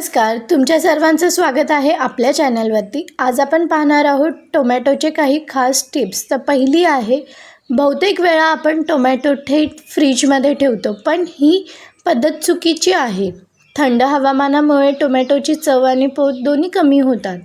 नमस्कार तुमच्या सर्वांचं स्वागत आहे आपल्या चॅनलवरती. आज आपण पाहणार आहोत टोमॅटोचे काही खास टिप्स. तर पहिली आहे बहुतेक वेळा आपण टोमॅटो थेट फ्रीजमध्ये ठेवतो पण ही पद्धत चुकीची आहे. थंड हवामानामुळे टोमॅटोची चव आणि पोत दोन्ही कमी होतात.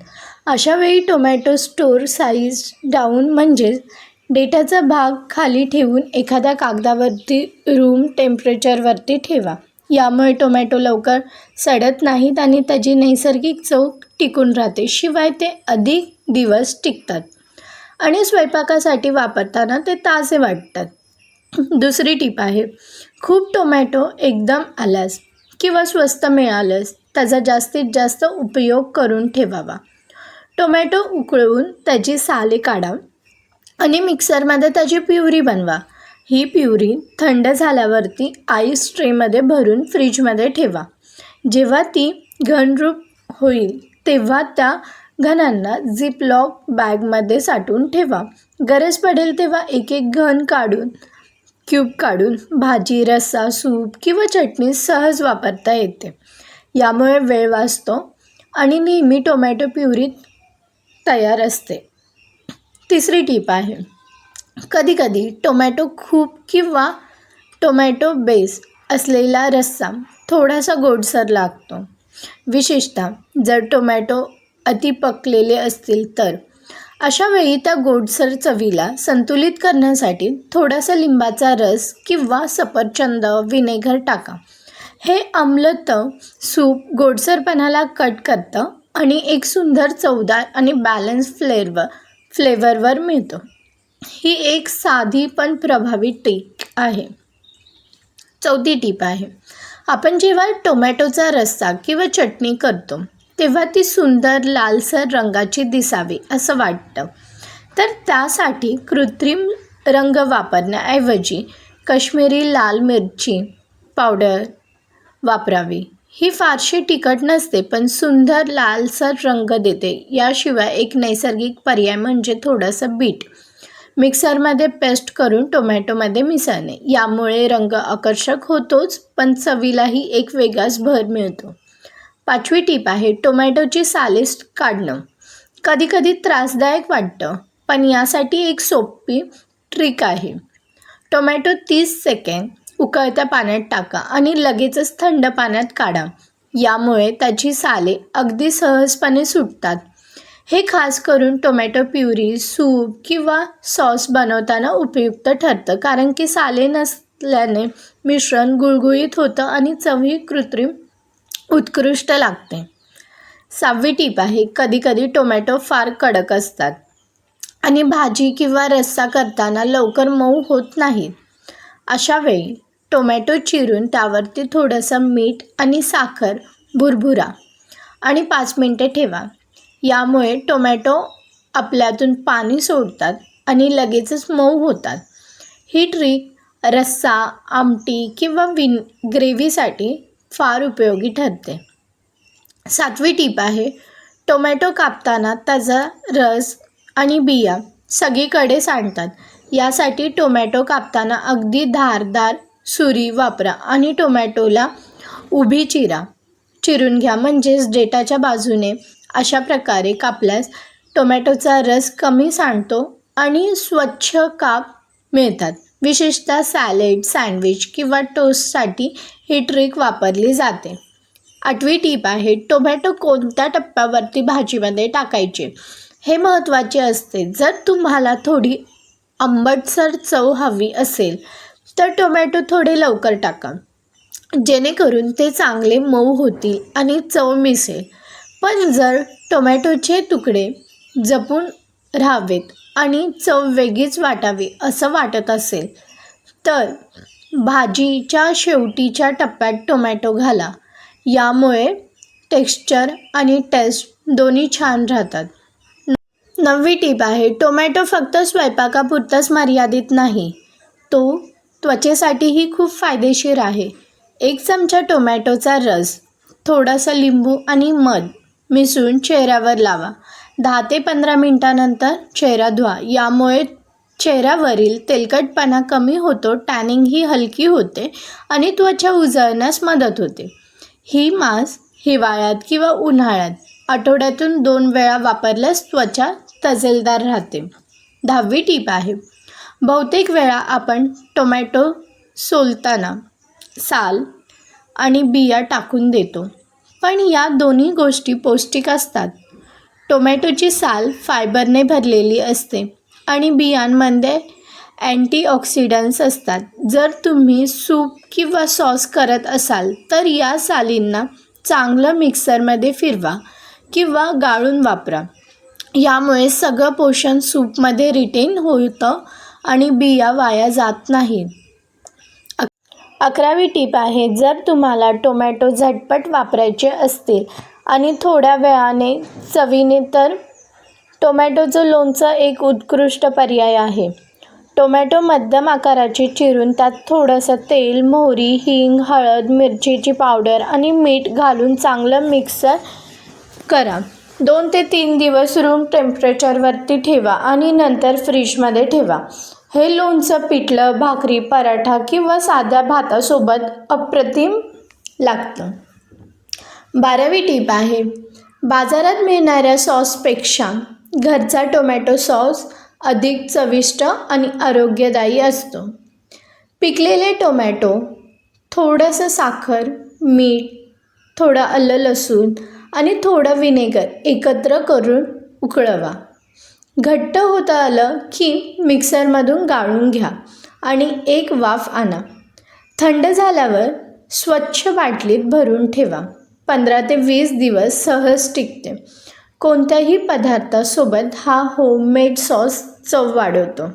अशावेळी टोमॅटो स्टोर साईज डाऊन म्हणजेच डेटाचा भाग खाली ठेवून एखाद्या कागदावरती रूम टेम्परेचरवरती ठेवा. यामुळे टोमॅटो लवकर सडत नाहीत आणि त्याची नैसर्गिक चव टिकून राहते. शिवाय ते अधिक दिवस टिकतात आणि स्वयंपाकासाठी वापरताना ते ताजे वाटतात. दुसरी टीप आहे खूप टोमॅटो एकदम आल्यास किंवा स्वस्त मिळाल्यास त्याचा जास्तीत जास्त उपयोग करून ठेवावा. टोमॅटो उकळून त्याची साले काढा आणि मिक्सरमध्ये त्याची प्युरी बनवा. ही प्युरी थंड झाल्यावरती आईस ट्रेमध्ये भरून फ्रीजमध्ये ठेवा. जेव्हा ती घनरूप होईल तेव्हा त्या घनांना झिपलॉक बॅगमध्ये साठवून ठेवा. गरज पडेल तेव्हा एक एक घन काढून क्यूब काढून भाजी रस्सा सूप किंवा चटणी सहज वापरता येते. यामुळे वेळ वाचतो आणि नेहमी टोमॅटो प्युरी तयार असते. तिसरी टीप आहे. कधीकधी टोमॅटो खूप किंवा टोमॅटो बेस असलेला रस्सा थोडासा गोडसर लागतो. विशेषतः जर टोमॅटो अति पकलेले असतील तर. अशावेळी त्या गोडसर चवीला संतुलित करण्यासाठी थोडासा लिंबाचा रस किंवा सफरचंद विनेगर टाका. हे आम्लतं सूप गोडसरपणाला कट करतं आणि एक सुंदर चवदार आणि बॅलन्स फ्लेवर फ्लेवरवर मिळतो. ही एक साधी पण प्रभावी टीप आहे. चौथी टीप आहे. आपण जेव्हा टोमॅटोचा रस्सा किंवा चटणी करतो तेव्हा ती सुंदर लालसर रंगाची दिसावी असं वाटतं. तर त्यासाठी कृत्रिम रंग वापरण्याऐवजी कश्मीरी लाल मिरची पावडर वापरावी. ही फारशी तिखट नसते पण सुंदर लालसर रंग देते. याशिवाय एक नैसर्गिक पर्याय म्हणजे थोडंसं बीट. मिक्सरमध्ये पेस्ट करून टोमॅटोमध्ये मिसळणे. यामुळे रंग आकर्षक होतोच पण चवीलाही एक वेगळाच भर मिळतो. पाचवी टीप आहे टोमॅटोची सालेस काढणं. कधीकधी त्रासदायक वाटतं पण यासाठी एक सोपी ट्रिक आहे. टोमॅटो तीस सेकंड उकळत्या पाण्यात टाका आणि लगेचच थंड पाण्यात काढा. यामुळे त्याची साले अगदी सहजपणे सुटतात. हे खास करून टोमॅटो प्युरी सूप किंवा सॉस बनवताना उपयुक्त ठरतं. कारण की साले नसल्याने मिश्रण गुळगुळीत होतं आणि चवही कृत्रिम उत्कृष्ट लागते. सहावी टीप आहे कधीकधी टोमॅटो फार कडक असतात आणि भाजी किंवा रस्सा करताना लवकर मऊ होत नाहीत अशा वेळी टोमॅटो चिरून त्यावरती थोडंसं मीठ आणि साखर भुरभुरा आणि पाच मिनटे ठेवा. यामुळे टोमॅटो आपल्यातून पाणी सोडतात आणि लगेचच मऊ होतात. ही ट्रिक रस्सा आमटी किंवा विन ग्रेव्हीसाठी फार उपयोगी ठरते. सातवी टीप आहे टोमॅटो कापताना त्याचा रस आणि बिया सगळीकडे सांडतात. यासाठी टोमॅटो कापताना अगदी धारदार सुरी वापरा आणि टोमॅटोला उभी चिरा. चिरून घ्या म्हणजेच डेटाच्या बाजूने अशा प्रकारे कापल्यास टोमॅटोचा रस कमी सांडतो आणि स्वच्छ काप मिळतात. विशेषतः सॅलेड सँडविच किंवा टोस्टसाठी ही ट्रिक वापरली जाते. आठवी टीप आहे टोमॅटो कोणत्या टप्प्यावरती भाजीमध्ये टाकायचे? हे महत्त्वाचे असते. जर तुम्हाला थोडी आंबटसर चव हवी असेल तर टोमॅटो थोडे लवकर टाका. जेणेकरून ते चांगले मऊ होतील आणि चव मिसेल पण जर टोमॅटोचे तुकडे जपून राहावेत आणि चव वेगळीच वाटावी असं वाटत असेल तर भाजीच्या शेवटीच्या टप्प्यात टोमॅटो घाला. यामुळे टेक्स्चर आणि टेस्ट दोन्ही छान राहतात. नववी टीप आहे टोमॅटो फक्त स्वयंपाकापुरताच मर्यादित नाही. तो त्वचेसाठीही खूप फायदेशीर आहे. एक चमचा टोमॅटोचा रस थोडासा लिंबू आणि मध मिसळून चेहऱ्यावर लावा. दहा ते पंधरा मिनटानंतर चेहरा धुवा. यामुळे चेहऱ्यावरील तेलकटपणा कमी होतो टॅनिंग ही हलकी होते आणि त्वचा उजळण्यास मदत होते. ही मास्क हिवाळ्यात किंवा उन्हाळ्यात आठवड्यातून दोन वेळा वापरल्यास त्वचा तजेलदार राहते. दहावी टीप आहे. बहुतेक वेळा आपण टोमॅटो सोलताना साल आणि बिया टाकून देतो. पण या दोन्ही गोष्टी पौष्टिक असतात. टोमॅटोची साल फायबरने भरलेली असते आणि बियांमध्ये अँटीऑक्सिडंट्स असतात. जर तुम्ही सूप किंवा सॉस करत असाल तर या सालींना चांगलं मिक्सरमध्ये फिरवा किंवा गाळून वापरा. यामुळे सगळं पोषण सूपमध्ये रिटेन होतं आणि बिया वाया जात नाहीत. अकरावी टीप आहे जर तुम्हाला टोमॅटो झटपट वापरायचे असतील आणि थोड्या वेळाने चवीने तर टोमॅटोचं लोणचं एक उत्कृष्ट पर्याय आहे. टोमॅटो मध्यम आकाराचे चिरून त्यात थोडंसं तेल मोहरी हिंग हळद मिरचीची पावडर आणि मीठ घालून चांगलं मिक्सर करा. दोन ते तीन दिवस रूम टेम्परेचरवरती ठेवा आणि नंतर फ्रीजमध्ये ठेवा. हे लोणचं पिठलं भाकरी पराठा किंवा साध्या भातासोबत अप्रतिम लागतं. बारावी टीप आहे बाजारात मिळणाऱ्या सॉसपेक्षा घरचा टोमॅटो सॉस अधिक चविष्ट आणि आरोग्यदायी असतो. पिकलेले टोमॅटो थोडंसं साखर मीठ थोडं आलं लसूण आणि थोडं विनेगर एकत्र करून उकळवा. घट्ट होत आलं की मिक्सरमधून गाळून घ्या आणि एक वाफ आणा. थंड झाल्यावर स्वच्छ बाटलीत भरून ठेवा. पंधरा ते वीस दिवस सहज टिकते. कोणत्याही पदार्थासोबत हा होममेड सॉस चव वाढवतो.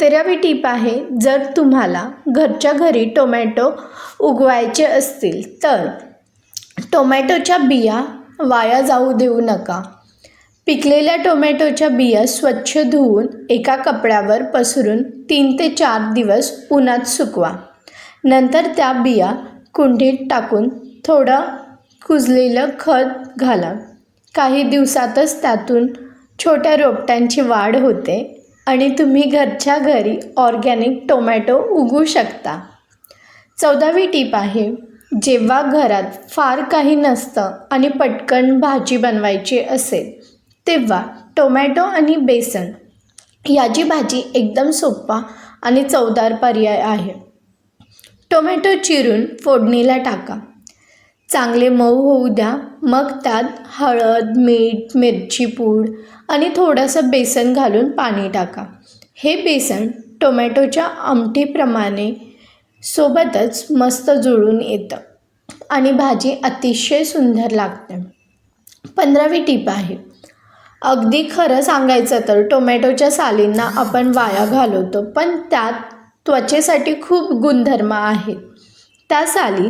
तेरावी टीप आहे जर तुम्हाला घरच्या घरी टोमॅटो उगवायचे असतील तर टोमॅटोच्या बिया वाया जाऊ देऊ नका. पिकलेल्या टोमॅटोच्या बिया स्वच्छ धुवून एका कपड्यावर पसरून तीन ते चार दिवस उन्हात सुकवा. नंतर त्या बिया कुंडीत टाकून थोडं कुजलेलं खत घाला. काही दिवसातच त्यातून छोट्या रोपट्यांची वाढ होते आणि तुम्ही घरच्या घरी ऑर्गॅनिक टोमॅटो उगवू शकता. चौदावी टीप आहे जेव्हा घरात फार काही नसतं आणि पटकन भाजी बनवायची असेल तेव्हा टोमॅटो आणि बेसन याची भाजी एकदम सोपा आणि चवदार पर्याय आहे. टोमॅटो चिरून फोडणीला टाका. चांगले मऊ होऊ द्या. मग त्यात हळद मीठ मिरची पूड आणि थोडंसं बेसन घालून पाणी टाका. हे बेसन टोमॅटोच्या आमटीप्रमाणे सोबतच मस्त जुळून येतं आणि भाजी अतिशय सुंदर लागते. पंधरावी टीप आहे. अगदी खरं सांगायचं तर टोमॅटोच्या सालींना आपण वाया घालवतो पण त्यात त्वचेसाठी खूप गुणधर्म आहेत. त्या साली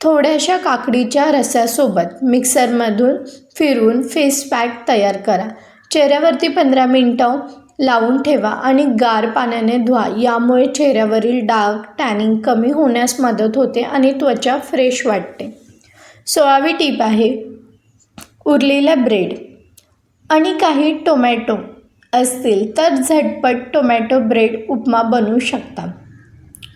थोड्याशा काकडीच्या रसासोबत मिक्सरमधून फिरवून फेस पॅक तयार करा. चेहऱ्यावरती पंधरा मिनटं लावून ठेवा आणि गार पाण्याने धुवा. यामुळे चेहऱ्यावरील डाग टॅनिंग कमी होण्यास मदत होते आणि त्वचा फ्रेश वाटते. सोळावी टीप आहे उरलेला ब्रेड आणि काही टोमॅटो असतील तर झटपट टोमॅटो ब्रेड उपमा बनवू शकता.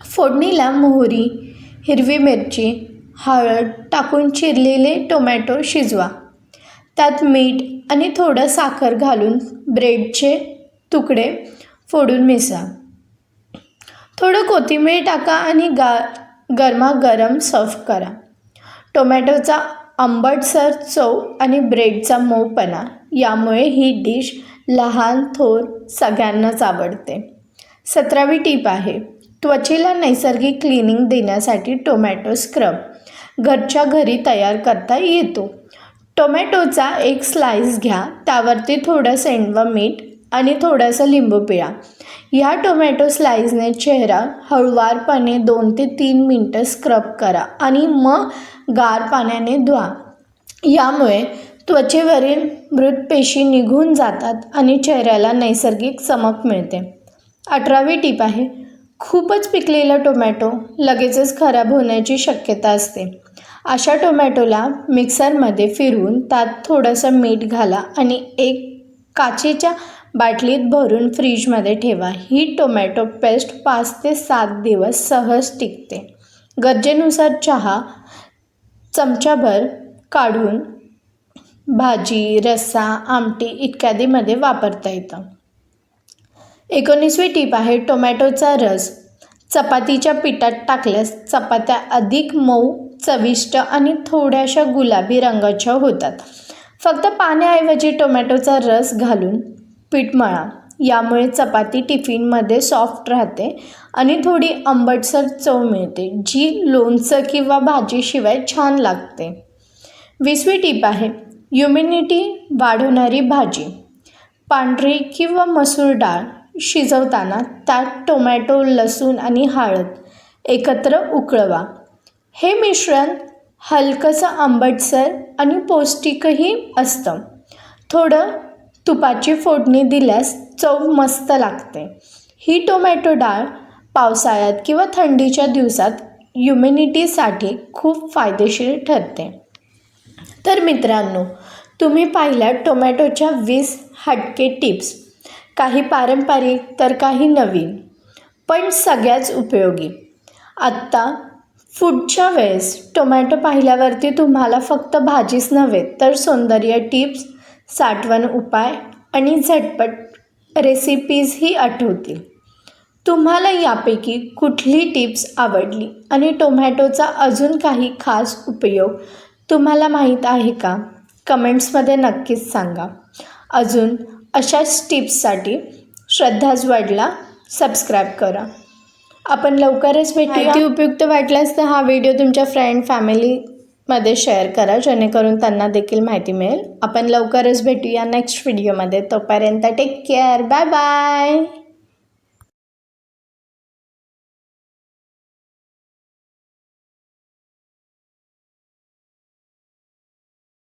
फोडणीला मोहरी हिरवी मिरची हळद टाकून चिरलेले टोमॅटो शिजवा. त्यात मीठ आणि थोडं साखर घालून ब्रेडचे तुकडे फोडून मिसळा. थोडं कोथिंबीर टाका आणि गा गरमागरम सर्व करा. टोमॅटोचा आंबटसर चव आणि ब्रेडचा मऊपणा यामुळे ही डिश लहान थोर सगळ्यांनाच आवडते. सतरावी टीप आहे त्वचेला नैसर्गिक क्लिनिंग देण्यासाठी टोमॅटो स्क्रब घरच्या घरी तयार करता येतो. टोमॅटोचा एक स्लाइस घ्या त्यावरती थोडं सेंडवं मीठ आणि थोडंसं लिंबू पिळा. ह्या टोमॅटो स्लाइसने चेहरा हळुवारपणे दोन ते तीन मिनटं स्क्रब करा आणि मग गार पाण्याने धुवा. यामुळे त्वचेवरील मृतपेशी निघून जातात आणि चेहऱ्याला नैसर्गिक चमक मिळते. अठरावी टीप आहे खूपच पिकलेला टोमॅटो लगेचच खराब होण्याची शक्यता असते. अशा टोमॅटोला मिक्सरमध्ये फिरवून त्यात थोडंसं मीठ घाला आणि एक काचेच्या बाटलीत भरून फ्रीजमध्ये ठेवा. ही टोमॅटो पेस्ट पाच ते सात दिवस सहज टिकते. गरजेनुसार चहा चमचाभर काढून भाजी रस्सा आमटी इत्यादीमध्ये वापरता येतं. एकोणीसवी टीप आहे टोमॅटोचा रस. चपातीच्या पिठात टाकल्यास चपात्या अधिक मऊ चविष्ट आणि थोड्याशा गुलाबी रंगाच्या होतात. फक्त पाण्याऐवजी टोमॅटोचा रस घालून पीठ मळा यामुळे चपाती टिफिनमध्ये सॉफ्ट राहते आणि थोडी आंबटसर चव मिळते जी लोणचं किंवा भाजीशिवाय छान लागते. वीसवी टीप आहे ह्युमिनिटी वाढवणारी भाजी. पांढरी किंवा मसूर डाळ शिजवताना त्यात टोमॅटो लसूण आणि हळद एकत्र उकळवा. हे मिश्रण हलकंसं आंबटसर आणि पौष्टिकही असतं. थोडं तुपाची फोडणी दिल्यास चव मस्त लागते. ही टोमॅटो डाळ पावसाळ्यात किंवा थंडीच्या दिवसात ह्युमिनिटीसाठी खूप फायदेशीर ठरते. तर मित्रांनो तुम्ही पाहिल्या टोमॅटोच्या वीस हटके टिप्स. काही पारंपरिक तर काही नवीन पण सगळ्याच उपयोगी. आत्ता पुढच्या वेळेस टोमॅटो पाहिल्यावरती तुम्हाला फक्त भाजीच नव्हे तर सौंदर्य टिप्स साठवण उपाय आणि झटपट रेसिपीजही आठवतील. तुम्हाला यापैकी कुठली टिप्स आवडली आणि टोमॅटोचा अजून काही खास उपयोग तुम्हाला माहीत आहे का? कमेंट्समध्ये नक्कीच सांगा. अजून अशाच टिप्ससाठी श्रद्धाज वडला सबस्क्राईब करा. आपण लवकरच भेटू उपयुक्त वाटल्यास तर हा व्हिडिओ तुमच्या फ्रेंड फॅमिली मध्ये शेअर करा जेणेकरून त्यांना देखील माहिती मिळेल. आपण लवकरच भेटूया नेक्स्ट व्हिडिओमध्ये तोपर्यंत टेक केअर बाय बाय